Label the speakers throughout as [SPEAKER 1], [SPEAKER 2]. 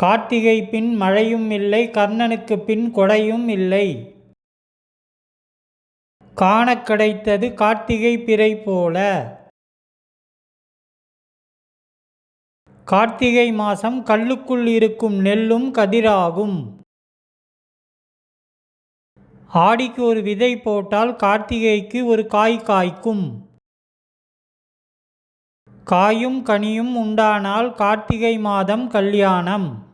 [SPEAKER 1] கார்த்திகை பின் மழையும் இல்லை கர்ணனுக்கு பின் கொடையும் இல்லை. காண கிடைத்தது கார்த்திகை பிறை போல. கார்த்திகை மாசம் கல்லுக்குள் இருக்கும் நெல்லும் கதிராகும். ஆடிக்கு ஒரு விதை போட்டால் கார்த்திகைக்கு ஒரு காய் காய்க்கும். காயும் கனியும் உண்டானால் கார்த்திகை மாதம் கல்யாணம்.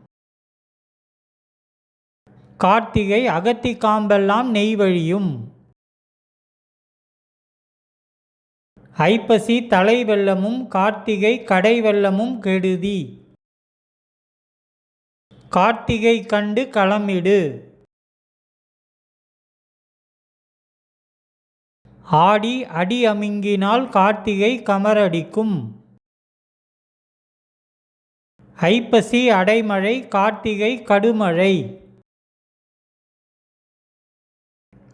[SPEAKER 1] கார்த்திகை அகத்தி காம்பெல்லாம் நெய் வழியும் ஐப்பசி தலை வெள்ளமும் கார்த்திகை கடை வெள்ளமும் கெடுதி. கார்த்திகை கண்டு களமிடு. ஆடி அடி அமிங்கினால் கார்த்திகை கமரடிக்கும். ஐப்பசி அடைமழை கார்த்திகை கடுமழை.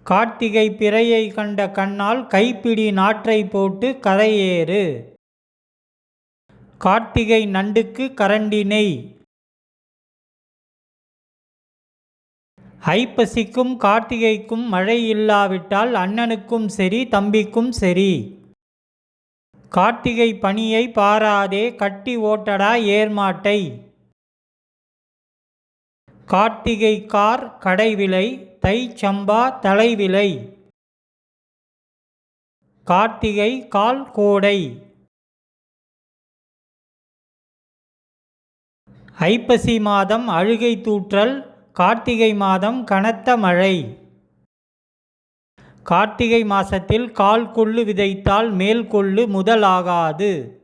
[SPEAKER 1] கார்த்திகை பிறையை கண்ட கண்ணால் கைப்பிடி நாற்றை போட்டு கரையேறு. கார்த்திகை நண்டுக்கு கரண்டி நெய். ஐப்பசிக்கும் கார்த்திகைக்கும் மழை இல்லாவிட்டால் அண்ணனுக்கும் சரி தம்பிக்கும் சரி கார்த்திகை பணியை பாராதே கட்டி ஓட்டடா ஏர்மாட்டை. கார்த்திகை கார் கடைவிலை தை சம்பா தலைவிலை. கார்த்திகை கால் கோடை. ஐப்பசி மாதம் அழுகை தூற்றல் கார்த்திகை மாதம் கனத்த மழை. கார்த்திகை மாசத்தில் கால் கொள்ளு விதைத்தால் மேல் கொள்ளு முதலாகாது.